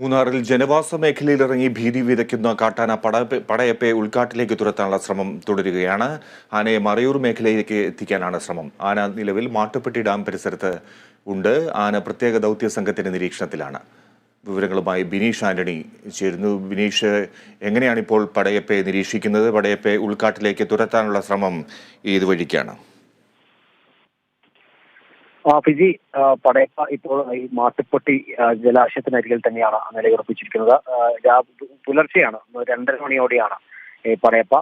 മൂന്നാറിൽ ജനവാസ മേഖലയിലിറങ്ങി ഭീതി വിതയ്ക്കുന്ന കാട്ടാന പടയപ്പെ പടയപ്പെ ഉൾക്കാട്ടിലേക്ക് തുരത്താനുള്ള ശ്രമം തുടരുകയാണ്. ആനയെ മറയൂർ മേഖലയിലേക്ക് എത്തിക്കാനാണ് ശ്രമം. ആന നിലവിൽ മാട്ടുപ്പെട്ടി ഡാം പരിസരത്ത് ഉണ്ട്. ആന പ്രത്യേക ദൗത്യ സംഘത്തിന്റെ നിരീക്ഷണത്തിലാണ്. വിവരങ്ങളുമായി ബിനീഷ് ആന്റണി ചേരുന്നു. ബിനീഷ് എങ്ങനെയാണ് ഇപ്പോൾ പടയപ്പെ നിരീക്ഷിക്കുന്നത്? പടയപ്പെ ഉൾക്കാട്ടിലേക്ക് തുരത്താനുള്ള ശ്രമം ഏത് വഴിക്കാണ് ആ, ഫിജി പടയപ്പ ഇപ്പോൾ ഈ മാട്ടുപ്പെട്ടി ജലാശയത്തിനരികിൽ തന്നെയാണ് നിലയുറപ്പിച്ചിരിക്കുന്നത്. പുലർച്ചെയാണ് രണ്ടര മണിയോടെയാണ് ഈ പടയപ്പ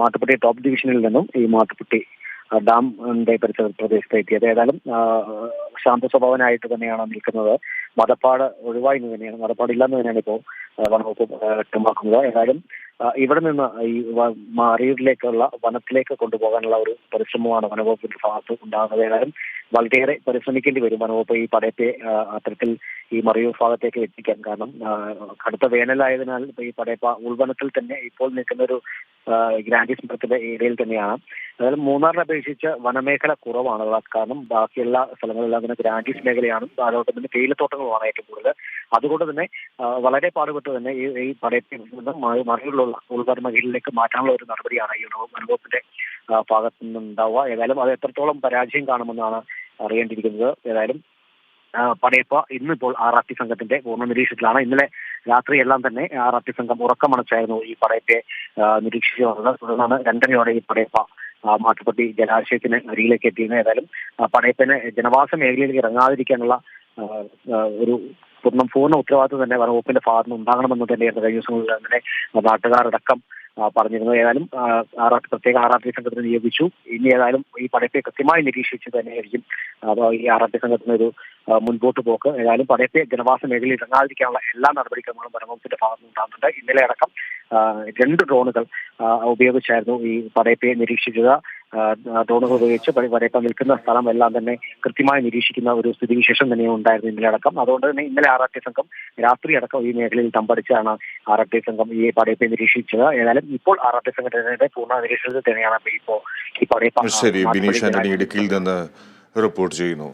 മാട്ടുപ്പെട്ടി ടോപ്പ് ഡിവിഷനിൽ നിന്നും ഈ മാട്ടുപ്പെട്ടി ഡാമിന്റെ പരിസര പ്രദേശത്ത് എത്തിയത്. ഏതായാലും ശാന്ത സ്വഭാവനായിട്ട് തന്നെയാണ് നിൽക്കുന്നത്. മതപ്പാട് ഒഴിവായി എന്ന് തന്നെയാണ് മതപ്പാട് തന്നെയാണ് ഇപ്പോൾ വനവകുപ്പ് വ്യക്തമാക്കുന്നത്. ഏതായാലും ഇവിടെ നിന്ന് ഈ മാറിയൂരിലേക്കുള്ള വനത്തിലേക്ക് കൊണ്ടുപോകാനുള്ള ഒരു പരിശ്രമമാണ് വനവകുപ്പിന്റെ ഭാഗത്ത് ഉണ്ടാകുന്നത്. ഏതായാലും വളരെയേറെ പരിശ്രമിക്കേണ്ടി വരും. വനവകുപ്പ് ഈ പടയത്തെ അത്തരത്തിൽ ഈ മറിയൂർ ഭാഗത്തേക്ക് എത്തിക്കാൻ. കാരണം കടുത്ത വേനലായതിനാൽ ഈ പടയപ്പ ഉൾവനത്തിൽ തന്നെ ഇപ്പോൾ നിൽക്കുന്ന ഒരു ഗ്രാൻഡി മരത്തിന്റെ ഏരിയയിൽ തന്നെയാണ്. അതായത് മൂന്നാറിനെ അപേക്ഷിച്ച് വനമേഖല കുറവാണ്. കാരണം ബാക്കിയുള്ള സ്ഥലങ്ങളെല്ലാം തന്നെ ഗ്രാൻഡീസ് മേഖലയാണ്. അതോടൊപ്പം തന്നെ തേയിലത്തോട്ടങ്ങളുമാണ് ഏറ്റവും കൂടുതൽ. അതുകൊണ്ട് തന്നെ വളരെ പാടുപെട്ട് തന്നെ ഈ ഈ പടയത്തിൽ നിന്ന് മ- ഉൾവനമേഖലയിലേക്ക് ഉൾവന മേഖലയിലേക്ക് മാറ്റാനുള്ള ഒരു നടപടിയാണ് ഈ വന- വനവകുപ്പിന്റെ ഭാഗത്തു നിന്നുണ്ടാവുക. ഏതായാലും അത് എത്രത്തോളം പരാജയം കാണുമെന്നാണ് അറിയേണ്ടിയിരിക്കുന്നത്. ഏതായാലും പടയപ്പ ഇന്നിപ്പോൾ ആർ ആർ ടി സംഘത്തിന്റെ പൂർണ നിരീക്ഷണത്തിലാണ്. ഇന്നലെ രാത്രിയെല്ലാം തന്നെ ആർ ആർ ടി സംഘം ഉറക്കമണച്ചായിരുന്നു ഈ പടയപ്പയെ നിരീക്ഷിച്ചു വന്നത്. തുടർന്നാണ് രണ്ടരയോടെ ഈ പടയപ്പ മാട്ടുപ്പട്ടി ജലാശയത്തിന് അരികിലേക്ക് എത്തിയത് ഏതായാലും പടയപ്പന് ജനവാസ മേഖലയിലേക്ക് ഇറങ്ങാതിരിക്കാനുള്ള ഒരു പൂർണ പൂർണ ഉത്തരവാദിത്വം തന്നെ വനവകുപ്പിന്റെ ഭാഗത്തുനിന്ന് ഉണ്ടാകണമെന്ന് തന്നെയായിരുന്നു കഴിഞ്ഞ ദിവസങ്ങളിൽ അങ്ങനെ നാട്ടുകാരടക്കം പറഞ്ഞിരുന്നു. ഏതായാലും ആ, ആർ ആർ പ്രത്യേക ആറാട്ടി സംഘത്തിന് നിയോഗിച്ചു. ഇനി ഏതായാലും ഈ പടയപ്പയെ കൃത്യമായി നിരീക്ഷിച്ച് തന്നെയായിരിക്കും ഈ ആറാട്ടി സംഘത്തിന് ഒരു മുൻപോട്ട് പോക്ക്. ഏതായാലും പടയത്തെ ജനവാസ മേഖലയിൽ ഇറങ്ങാതിരിക്കാനുള്ള എല്ലാ നടപടിക്രമങ്ങളും വനംവകുപ്പിന്റെ ഭാഗത്ത് ഉണ്ടാകുന്നുണ്ട്. ഇന്നലെ അടക്കം രണ്ട് ഡ്രോണുകൾ ഉപയോഗിച്ചായിരുന്നു ഈ പടയത്തെ നിരീക്ഷിച്ചത്. ഡ്രോണുകൾ ഉപയോഗിച്ച് പണി പടയപ്പ നിൽക്കുന്ന സ്ഥലം എല്ലാം തന്നെ കൃത്യമായി നിരീക്ഷിക്കുന്ന ഒരു സ്ഥിതിവിശേഷം തന്നെ ഉണ്ടായിരുന്നു ഇന്നലെ അടക്കം. അതുകൊണ്ട് തന്നെ ഇന്നലെ ആർ ആർ ടി സംഘം രാത്രി അടക്കം ഈ മേഖലയിൽ തമ്പടിച്ചാണ് ആർ ആർ ടി സംഘം ഈ പടയപ്പെ നിരീക്ഷിച്ചത്. ഏതായാലും ഇപ്പോൾ ആർ ആർ ടി സംഘത്തിന്റെ പൂർണ നിരീക്ഷണത്തിൽ തന്നെയാണ് ഇപ്പോൾ ഈ പടയപ്പ ശരി ബിനീഷ് ആന്റണി ഇടുക്കിയിൽ നിന്ന് റിപ്പോർട്ട് ചെയ്യുന്നു.